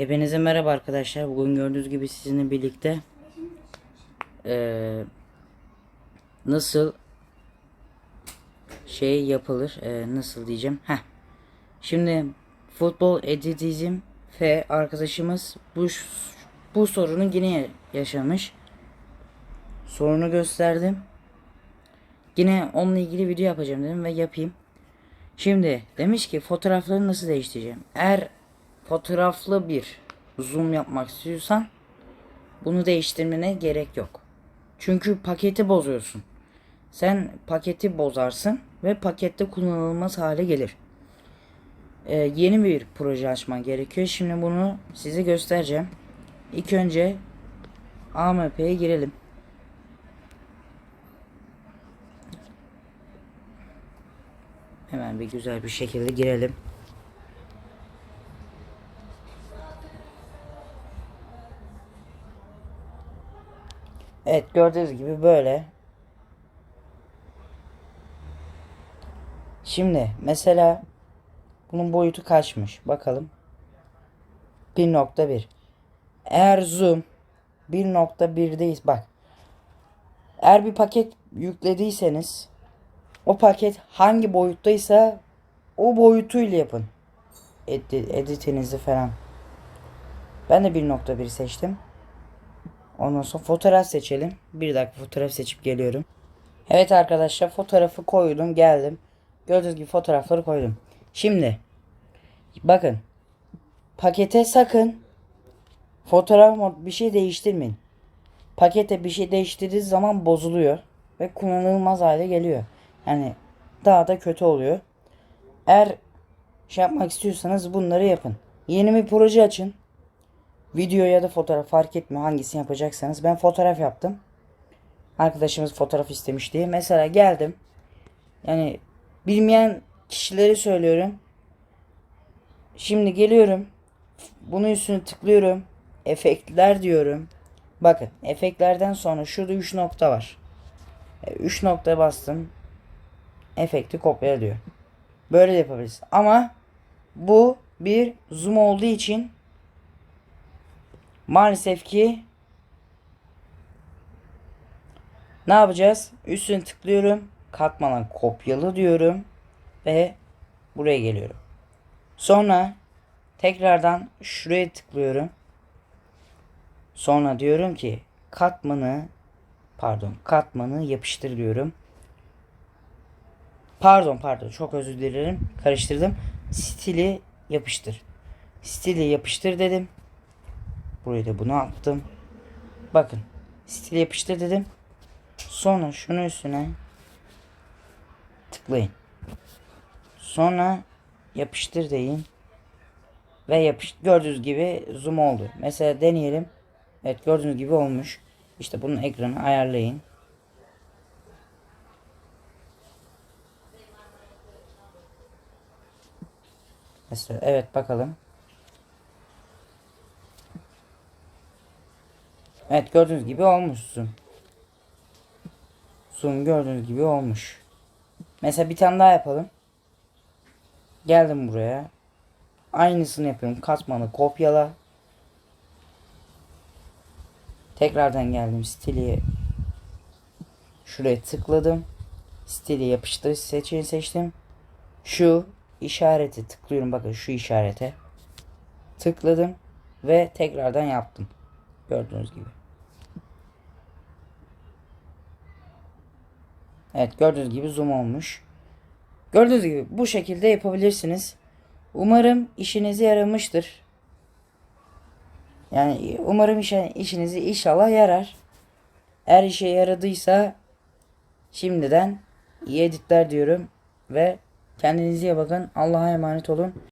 Hepinize merhaba arkadaşlar. Bugün gördüğünüz gibi sizinle birlikte eee, nasıl şey yapılır, eee, nasıl diyeceğim. Heh. Şimdi futbol editizm ve arkadaşımız bu bu sorunu yine yaşamış. Sorunu gösterdim. Yine onunla ilgili video yapacağım dedim ve yapayım. Şimdi demiş ki fotoğrafları nasıl değiştireceğim? Eğer fotoğraflı bir zoom yapmak istiyorsan bunu değiştirmene gerek yok. Çünkü paketi bozuyorsun. Sen paketi bozarsın ve pakette kullanılmaz hale gelir. Ee, yeni bir proje açman gerekiyor. Şimdi bunu size göstereceğim. İlk önce AMP'ye girelim. Hemen bir güzel bir şekilde girelim. Evet gördüğünüz gibi böyle. Şimdi mesela bunun boyutu kaçmış? Bakalım. 1.1 Eğer zoom 1.1'deyiz bak. Eğer bir paket yüklediyseniz o paket hangi boyuttaysa o boyutuyla yapın. Edi- editinizi falan. Ben de 1.1 seçtim. Ondan sonra fotoğraf seçelim. Bir dakika fotoğraf seçip geliyorum. Evet arkadaşlar fotoğrafı koydum geldim. Gördüğünüz gibi fotoğrafları koydum. Şimdi bakın pakete sakın fotoğraf mod bir şey değiştirmeyin. Pakete bir şey değiştirdiğiniz zaman bozuluyor ve kullanılmaz hale geliyor. Yani daha da kötü oluyor. Eğer şey yapmak istiyorsanız bunları yapın. Yeni bir proje açın. Video ya da fotoğraf fark etmiyor hangisini yapacaksanız. Ben fotoğraf yaptım. Arkadaşımız fotoğraf istemişti. Mesela geldim. Yani bilmeyen kişileri söylüyorum. Şimdi geliyorum. Bunun üstüne tıklıyorum. Efektler diyorum. Bakın efektlerden sonra şurada 3 nokta var. 3 nokta bastım. Efekti kopyala diyor. Böyle de yapabiliriz. Ama bu bir zoom olduğu için Maalesef ki ne yapacağız? Üstüne tıklıyorum. Katmadan kopyalı diyorum. Ve buraya geliyorum. Sonra tekrardan şuraya tıklıyorum. Sonra diyorum ki katmanı pardon katmanı yapıştır diyorum. Pardon pardon çok özür dilerim karıştırdım. Stili yapıştır. Stili yapıştır dedim. Buraya da bunu attım. Bakın. Stil yapıştır dedim. Sonra şunu üstüne tıklayın. Sonra yapıştır deyin. Ve yapış gördüğünüz gibi zoom oldu. Mesela deneyelim. Evet gördüğünüz gibi olmuş. İşte bunun ekranı ayarlayın. Mesela evet bakalım. Evet gördüğünüz gibi olmuşsun. Zoom gördüğünüz gibi olmuş. Mesela bir tane daha yapalım. Geldim buraya. Aynısını yapıyorum. Katmanı kopyala. Tekrardan geldim stili. Şuraya tıkladım. Stili yapıştır seçeneği seçtim. Şu işareti tıklıyorum. Bakın şu işarete. Tıkladım. Ve tekrardan yaptım. Gördüğünüz gibi. Evet gördüğünüz gibi zoom olmuş. Gördüğünüz gibi bu şekilde yapabilirsiniz. Umarım işinize yaramıştır. Yani umarım işe, işinizi inşallah yarar. Eğer işe yaradıysa şimdiden iyi editler diyorum ve kendinize iyi bakın. Allah'a emanet olun.